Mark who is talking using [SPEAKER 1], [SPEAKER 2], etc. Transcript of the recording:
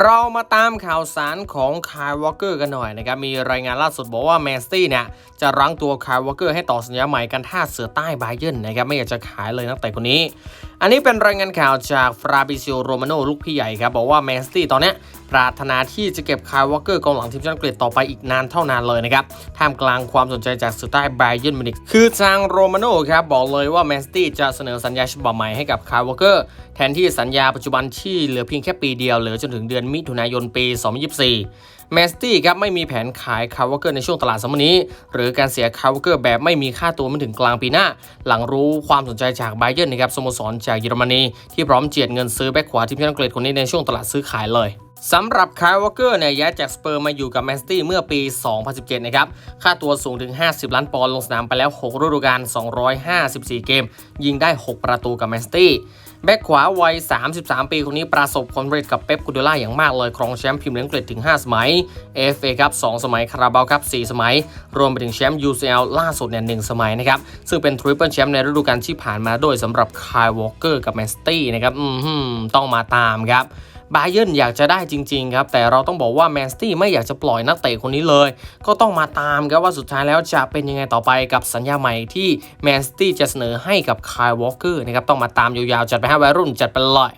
[SPEAKER 1] เรามาตามข่าวสารของคายวอลเกอร์กันหน่อยนะครับ มีรายงานล่าสุดบอกว่าแมนสตี้เนี่ย จะรั้งตัวคายวอลเกอร์ให้ต่อสัญญาใหม่กันท่าเสือใต้ไบเยนนะครับ ไม่อยากจะขายเลยนักเตะคนนี้ อันนี้เป็นรายงานข่าวจากฟราบิซิโอโรมาโนลูกพี่ใหญ่ครับ บอกว่าแมนสตี้ตอนนี้ ปรารถนาที่จะเก็บคายวอ l เกอร์กองหลังทีมชาติอังกฤษต่อไปอีกนานเท่านานเลยนะครับ ท่ามกลางความสนใจจากสือใต้ไบเยนมินิกคือทางโรมาโนครับบอกเลยว่าแมนสตี้จะเสนอสัญญาฉบับใหม่ให้กับคายวอ l เกอร์แทนที่สัญญาปัจจุบันที่เหลือเพียงแค่ปีเดียวเหลือจนถึงเดือนมิถุนายนปี 2024 แมสตี้ครับไม่มีแผนขายคาร์วเกอร์ในช่วงตลาดสมนี้ หรือการเสียคาร์วเกอร์แบบไม่มีค่าตัวมาถึงกลางปีหน้า หลังรู้ความสนใจจากไบเยร์นนะครับสโมสรจากเยอรมนีที่พร้อมเจียดเงินซื้อแบ็คขวาทีมชาติอังกฤษคนนี้ในช่วงตลาดซื้อขายเลย สำหรับคาร์วเกอร์เนี่ยย้ายจากสเปอร์มาอยู่กับแมนซิตี้เมื่อปี 2017 นะครับ ค่าตัวสูงถึง 50 ล้านปอนด์ลงสนามไปแล้ว 6 ฤดูกาล 254 เกม ยิงได้ 6 ประตูกับแมนซิตี้แบ็คขวาวัย 33 ปี คนนี้ประสบความสำเร็จกับเป๊ปกูเดล่าอย่างมากเลย ครองแชมป์พรีเมียร์ลีกอังกฤษถึง 5 สมัย FA ครับ 2 สมัย คาราบาวครับ 4 สมัย รวมไปถึงแชมป์ UCL ล่าสุดเนี่ย 1 สมัยนะครับ ซึ่งเป็นทริปเปิลแชมป์ในฤดูกาลที่ผ่านมาด้วยสำหรับคายวอลเกอร์กับแมนซิตี้นะครับ อืมต้องมาตามครับ บาเยิร์นอยากจะได้จริงๆครับแต่เราต้องบอกว่าแมนสตี้ไม่อยากจะปล่อยนักเตะคนนี้เลย ก็ต้องมาตามครับว่าสุดท้ายแล้วจะเป็นยังไงต่อไปกับสัญญาใหม่ที่แมนสตี้จะเสนอให้กับคายวอลเกอร์นะครับต้องมาตามยาวๆจัดไปให้วัยรุ่นจัดไปเลย